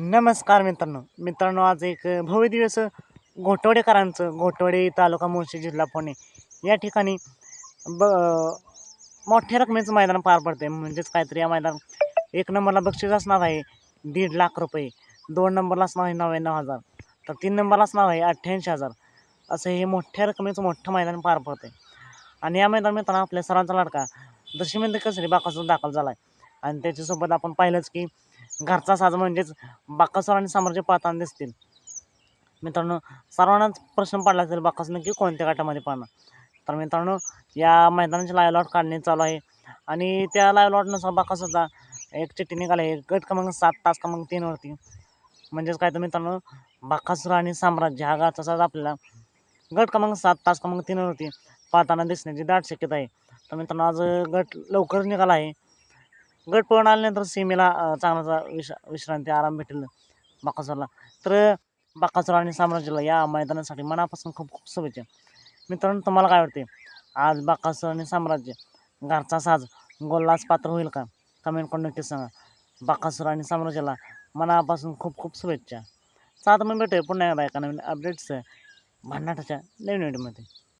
नमस्कार मित्रांनो. मित्रांनो आज एक भव्य दिवस घोटवडेकरांचं घोटवडे तालुका मुळशी जिल्हा पुणे. या ठिकाणी ब मोठ्या रकमेचं मैदान पार पडते म्हणजेच काहीतरी या मैदान एक नंबरला बक्षीस असणार आहे दीड लाख रुपये. दोन नंबरला असणार आहे नव्याण्णव हजार. तर तीन नंबरला असणार आहे अठ्ठ्याऐंशी हजार. असं हे मोठ्या रकमेचं मोठं मैदान पार पडते आणि या मैदान मित्रांनो आपल्या सरांचा लाडका दशमिंद कसरी बाकासून दाखल झाला आहे आणि त्याच्यासोबत आपण पाहिलंच की घरचा साज म्हणजेच बाकासूर आणि साम्राज्य पाहताना दिसतील. मित्रांनो सर्वांनाच प्रश्न पडला असेल बाकासूर नक्की कोणत्या गटामध्ये पाहणार? तर मित्रांनो या मैदानाचे लाईव्ह लॉट काढणे चालू आहे. आणि त्या लाईव्ह लॉटनुसार बाकासूरचा एक चिठ्ठी निघाली आहे. गट क्रमांक सात तास क्रमांक तीनवरती म्हणजेच काय तर मित्रांनो बाकासूर आणि साम्राज्य हा घरचा साज आपल्याला गट क्रमांक सात तास क्रमांक तीनवरती पाहताना दिसण्याची दाट शक्यता आहे. तर मित्रांनो आज गट लवकर निघाला आहे. गट पळून आल्यानंतर सीमेला चांगलाचा चांगला विश विश्रांती आराम भेटेल बाकासूरला. तर बाकासूर आणि साम्राज्याला या मैदानासाठी मनापासून खूप खूप शुभेच्छा. मित्रांनो तुम्हाला काय वाटते आज बाकासूर आणि साम्राज्य घरचा साज गोल्लास पात्र होईल का? कमेंट करून नक्की सांगा. बाकासूर आणि साम्राज्याला मनापासून खूप खूप शुभेच्छा. सात मग भेटूया पुन्हा एकदा एका नवीन अपडेट्स भन्नाटाच्या नवीन व्हिडिओमध्ये